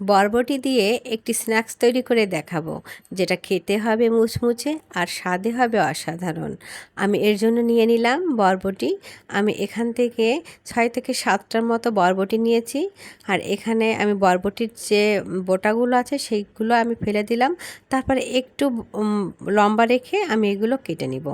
বরবটি দিয়ে একটি স্ন্যাক্স তৈরি করে দেখাবো, যেটা খেতে হবে মুচমুচে আর স্বাদে হবে অসাধারণ। আমি এর জন্য নিয়ে নিলাম বরবটি। আমি এখান থেকে ছয় থেকে সাতটার মতো বরবটি নিয়েছি। আর এখানে আমি বরবটির যে বোটাগুলো আছে, সেইগুলো আমি ফেলে দিলাম। তারপরে একটু লম্বা রেখে আমি এগুলো কেটে নিব।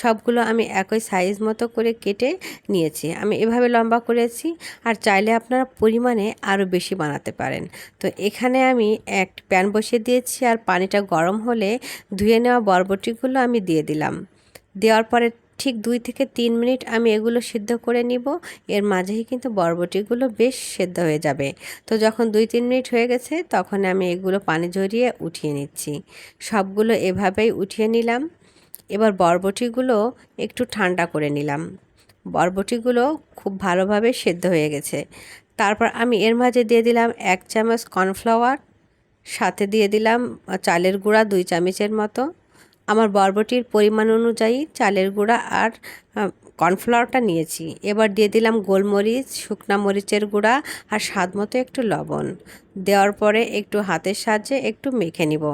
সবগুলো আমি একই সাইজ মতো করে কেটে নিয়েছি। আমি এভাবে লম্বা করেছি। আর চাইলে আপনারা পরিমাণে আরও বেশি বানাতে পারেন। তো এখানে আমি এক প্যান বসিয়ে দিয়েছি আর পানিটা গরম হলে ধুয়ে নেওয়া বরবটিগুলো আমি দিয়ে দিলাম। দেওয়ার পরে ঠিক দুই থেকে তিন মিনিট আমি এগুলো সিদ্ধ করে নিব। এর মাঝেই কিন্তু বরবটিগুলো বেশ সেদ্ধ হয়ে যাবে। তো যখন দুই তিন মিনিট হয়ে গেছে, তখন আমি এগুলো পানি ঝরিয়ে উঠিয়ে নিচ্ছি। সবগুলো এভাবেই উঠিয়ে নিলাম। এবার বরবটিগুলো একটু ঠান্ডা করে নিলাম। বরবটিগুলো খুব ভালোভাবে সেদ্ধ হয়ে গেছে। তারপর আমি এর মাঝে দিয়ে দিলাম এক চামচ কর্নফ্লাওয়ার, সাথে দিয়ে দিলাম চালের গুঁড়া দুই চামচের মতো। আমার বরবটির পরিমাণ অনুযায়ী চালের গুঁড়া আর কর্নফ্লাওয়ারটা নিয়েছি। এবার দিয়ে দিলাম গোলমরিচ, শুকনা মরিচের গুঁড়া আর স্বাদ মতো একটু লবণ। দেওয়ার পরে একটু হাতের সাহায্যে একটু মেখে নিব।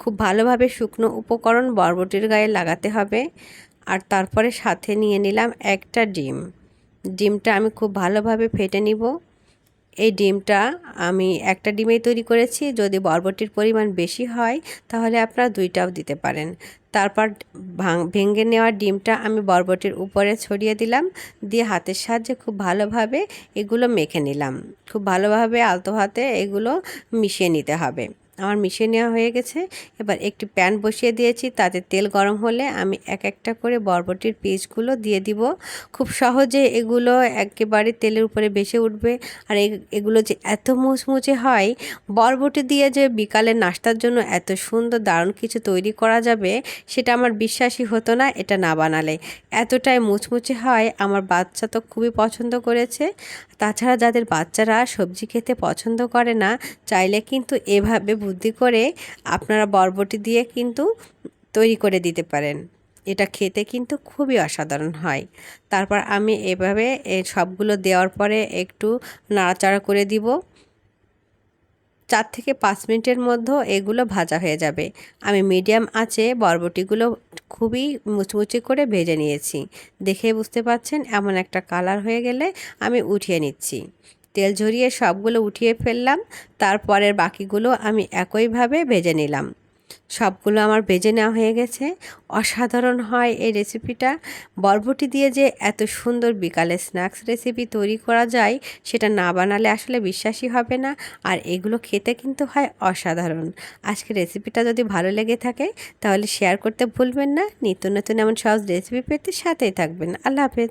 খুব ভালোভাবে শুকনো উপকরণ বরবটির গায়ে লাগাতে হবে। আর তারপরে সাথে নিয়ে নিলাম একটা ডিম। ডিমটা আমি খুব ভালোভাবে ফেটে নিব। এই ডিমটা আমি একটা ডিমেই তৈরি করেছি। যদি বরবটির পরিমাণ বেশি হয়, তাহলে আপনারা দুইটাও দিতে পারেন। তারপর ভেঙে নেওয়া ডিমটা আমি বরবটির উপরে ছড়িয়ে দিলাম। দিয়ে হাতের সাহায্যে খুব ভালোভাবে এগুলো মেখে নিলাম। খুব ভালোভাবে আলতো হাতে এগুলো মিশিয়ে নিতে হবে। আমার মিশিয়ে নেওয়া হয়ে গেছে। এবার একটি প্যান বসিয়ে দিয়েছি, তাতে তেল গরম হলে আমি এক একটা করে বরবটির পিসগুলো দিয়ে দিব। খুব সহজে এগুলো একেবারে তেলের উপরে বেসে উঠবে। আর এগুলো যে এত মুচমুচে হয়, বরবটি দিয়ে যে বিকালে নাস্তার জন্য এত সুন্দর দারুণ কিছু তৈরি করা যাবে, সেটা আমার বিশ্বাসই হতো না এটা না বানালে। এতটাই মুচমুচে হয়, আমার বাচ্চা তো খুবই পছন্দ করেছে। তাছাড়া যাদের বাচ্চারা সবজি খেতে পছন্দ করে না, চাইলে কিন্তু এভাবে বুদ্ধি করে আপনারা বরবটি দিয়ে কিন্তু তৈরি করে দিতে পারেন। এটা খেতে কিন্তু খুবই অসাধারণ হয়। তারপর আমি এভাবে সবগুলো দেওয়ার পরে একটু নাড়াচাড়া করে দিব। চার থেকে পাঁচ মিনিটের মধ্যে এগুলো ভাজা হয়ে যাবে। আমি মিডিয়াম আঁচে বরবটিগুলো খুবই মুচমুচে করে ভেজে নিয়েছি। দেখে বুঝতে পাচ্ছেন এমন একটা কালার হয়ে গেলে আমি উঠিয়ে নিচ্ছি। তেল ঝরিয়ে সবগুলো উঠিয়ে ফেললাম, তারপরের বাকিগুলো আমি একইভাবে ভেজে নিলাম। সবগুলো আমার বেজে নেওয়া হয়ে গেছে। অসাধারণ হয় এই রেসিপিটা। বরবটি দিয়ে যে এত সুন্দর বিকালে স্ন্যাক্স রেসিপি তৈরি করা যায়, সেটা না বানালে আসলে বিশ্বাসই হবে না। আর এগুলো খেতে কিন্তু হয় অসাধারণ। আজকে রেসিপিটা যদি ভালো লেগে থাকে, তাহলে শেয়ার করতে ভুলবেন না। নিত্য নতুন এমন সহজ রেসিপি পেতে সাথেই থাকবেন। আল্লাহ হাফেজ।